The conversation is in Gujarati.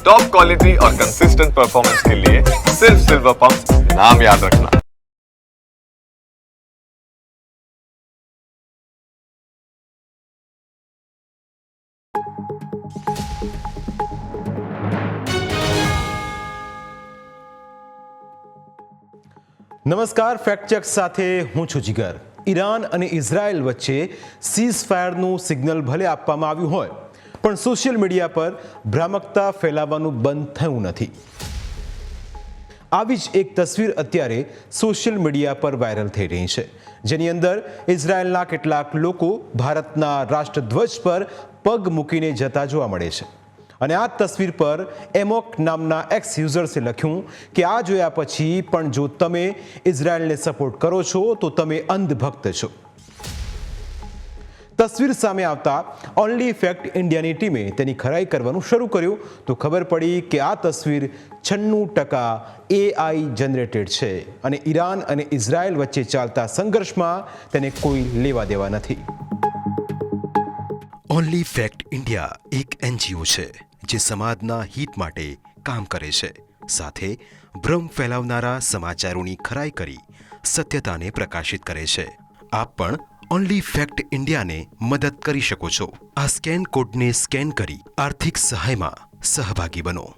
टॉप क्वालिटी और कंसिस्टेंट परफॉर्मेंस के लिए सिर्फ सिल्वर पंप नाम याद रखना નમસ્કાર ફેક્ટ ચેક સાથે હું છું જીગર ઈરાન અને ઇઝરાયલ વચ્ચે સીઝ ફાયરનું સિગ્નલ ભલે આપવામાં આવ્યું હોય પણ સોશિયલ મીડિયા પર ભ્રામકતા ફેલાવવાનું બંધ થયું નથી. આવી જ એક તસવીર અત્યારે સોશિયલ મીડિયા પર વાયરલ થઈ રહી છે. જેની અંદર ઇઝરાયલના કેટલાક લોકો ભારતના રાષ્ટ્રધ્વજ પર પગ મૂકીને જતા જોવા મળે છે. અને આ તસવીર પર એમોક નામના એક્સ યુઝર્સે લખ્યું કે આ જોયા પછી પણ જો તમે ઇઝરાયલને સપોર્ટ કરો છો, તો તમે અંધભક્ત છો. તસવીર સામે આવતા ઓનલી ફેક્ટ ઇન્ડિયાની ટીમે તેની ખરાઈ કરવાનું શરૂ કર્યું. તો ખબર પડી કે આ તસવીર છન્નું ટકા એઆઈ જનરેટેડ છે અને ઈરાન અને ઇઝરાયલ વચ્ચે ચાલતા સંઘર્ષમાં તેને કોઈ લેવા દેવા નથી. ઓનલી ફેક્ટ ઇન્ડિયા એક એનજીઓ છે, જે સમાજના હિત માટે કામ કરે છે. સાથે ભ્રમ ફેલાવનારા સમાચારોની ખરાઈ કરી સત્યતાને પ્રકાશિત કરે છે. આપ પણ ઓનલી ફેક્ટ ઇન્ડિયાને મદદ કરી શકો છો. આ સ્કેન કોડને સ્કેન કરી આર્થિક સહાયમાં સહભાગી બનો.